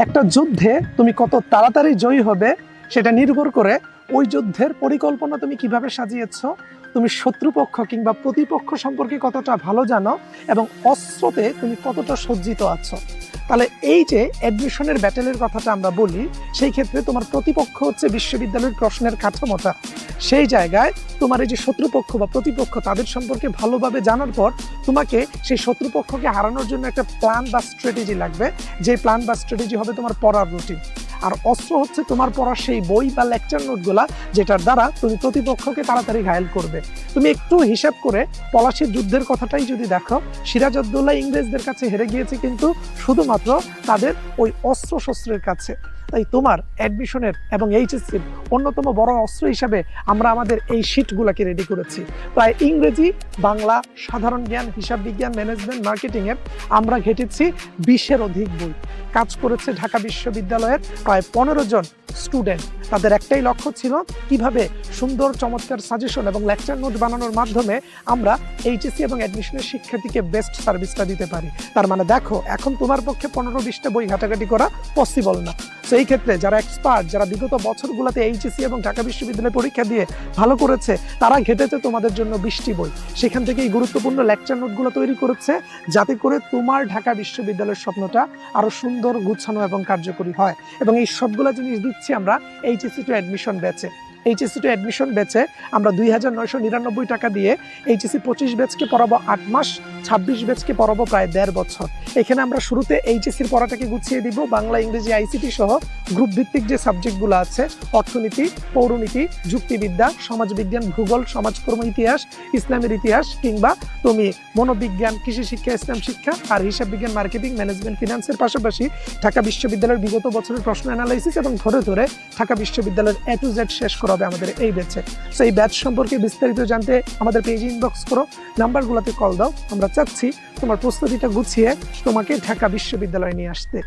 একটা যুদ্ধে তুমি কত তাড়াতাড়ি জয়ী হবে সেটা নির্ভর করে ওই যুদ্ধের পরিকল্পনা তুমি কীভাবে সাজিয়েছ, তুমি শত্রুপক্ষ কিংবা প্রতিপক্ষ সম্পর্কে কতটা ভালো জানো এবং অস্ত্রতে তুমি কতটা সজ্জিত আছো। তাহলে এই যে অ্যাডমিশনের ব্যাটেলের কথাটা আমরা বলি, সেই ক্ষেত্রে তোমার প্রতিপক্ষ হচ্ছে বিশ্ববিদ্যালয়ের প্রশ্নের কাঠামোটা। সেই জায়গায় তোমার এই যে শত্রুপক্ষ বা প্রতিপক্ষ তাদের সম্পর্কে ভালোভাবে জানার পর তোমাকে সেই শত্রুপক্ষকে হারানোর জন্য একটা প্ল্যান বা স্ট্র্যাটেজি লাগবে। যে প্ল্যান বা স্ট্র্যাটেজি হবে তোমার পড়ার রুটিন আর অস্ত্র হচ্ছে তোমার পড়ার সেই বই বা লেকচার নোটগুলা যেটার দ্বারা তুমি প্রতিপক্ষকে তাড়াতাড়ি ঘায়েল করবে। তুমি একটু হিসাব করে পলাশির যুদ্ধের কথাটাই যদি দেখো, সিরাজউদ্দৌলা ইংরেজদের কাছে হেরে গিয়েছে কিন্তু শুধুমাত্র তাদের ওই অস্ত্র শস্ত্রের কাছে। তাই তোমার অ্যাডমিশনের এবং এইচএসসির অন্যতম বড় অস্ত্র হিসাবে আমরা আমাদের এই শিটগুলোকে রেডি করেছি। প্রায় ইংরেজি, বাংলা, সাধারণ জ্ঞান, হিসাব বিজ্ঞান ম্যানেজমেন্ট মার্কেটিংয়ের আমরা ঘেটেছি বিশের অধিক বই। কাজ করেছে ঢাকা বিশ্ববিদ্যালয়ের প্রায় পনেরো জন স্টুডেন্ট তাদের একটাই লক্ষ্য ছিল কীভাবে সুন্দর, চমৎকার সাজেশন এবং লেকচার নোট বানানোর মাধ্যমে আমরা এইচএসসি এবং অ্যাডমিশনের শিক্ষার্থীকে বেস্ট সার্ভিসটা দিতে পারি। তার মানে দেখো, এখন তোমার পক্ষে পনেরো বিশটা বই ঘাটাঘাটি করা পসিবল না। এই ক্ষেত্রে যারা এক্সপার্ট যারা বিগত বছরগুলোতে এইচএসি এবং ঢাকা বিশ্ববিদ্যালয়ে পরীক্ষা দিয়ে ভালো করেছে, তারা ঘেটেছে তোমাদের জন্য বৃষ্টি বই। সেখান থেকে এই গুরুত্বপূর্ণ লেকচার নোটগুলো তৈরি করেছে, যাতে করে তোমার ঢাকা বিশ্ববিদ্যালয়ের স্বপ্নটা আরও সুন্দর, গুছানো এবং কার্যকরী হয়। এবং এই সবগুলো জিনিস দিচ্ছি আমরা এইচএসি টু অ্যাডমিশন ব্যাচে এইচএসসি টু অ্যাডমিশন ব্যাচে আমরা দুই হাজার নয়শো নিরানব্বই টাকা দিয়ে এইচএসসি পঁচিশ ব্যাচকে পড়াবো আট মাস, ছাব্বিশ ব্যাচকে পড়াবো প্রায় দেড় বছর। এখানে আমরা শুরুতে এইচএসসির পড়াটাকে গুছিয়ে দিব, বাংলা, ইংরেজি আইসিটি সহ গ্রুপ ভিত্তিক যে সাবজেক্টগুলো আছে, অর্থনীতি, পৌরনীতি, যুক্তিবিদ্যা, সমাজবিজ্ঞান, ভূগোল, সমাজকর্ম, ইতিহাস, ইসলামের ইতিহাস কিংবা তুমি মনোবিজ্ঞান, কৃষি শিক্ষা, ইসলাম শিক্ষা আর হিসাব বিজ্ঞান, মার্কেটিং, ম্যানেজমেন্ট ফিনান্সের পাশাপাশি ঢাকা বিশ্ববিদ্যালয়ের বিগত বছরের প্রশ্ন অ্যানালাইসিস এবং ধরে ধরে ঢাকা বিশ্ববিদ্যালয়ের এ টু জেড শেষ করা হবে আমাদের এই ব্যাচে সো এই ব্যাচ সম্পর্কে বিস্তারিত জানতে আমাদের পেজে ইনবক্স করো, নাম্বারগুলোতে কল দাও। আমরা চাচ্ছি তোমার প্রস্তুতিটা গুছিয়ে তোমাকে ঢাকা বিশ্ববিদ্যালয়ে নিয়ে আসতে।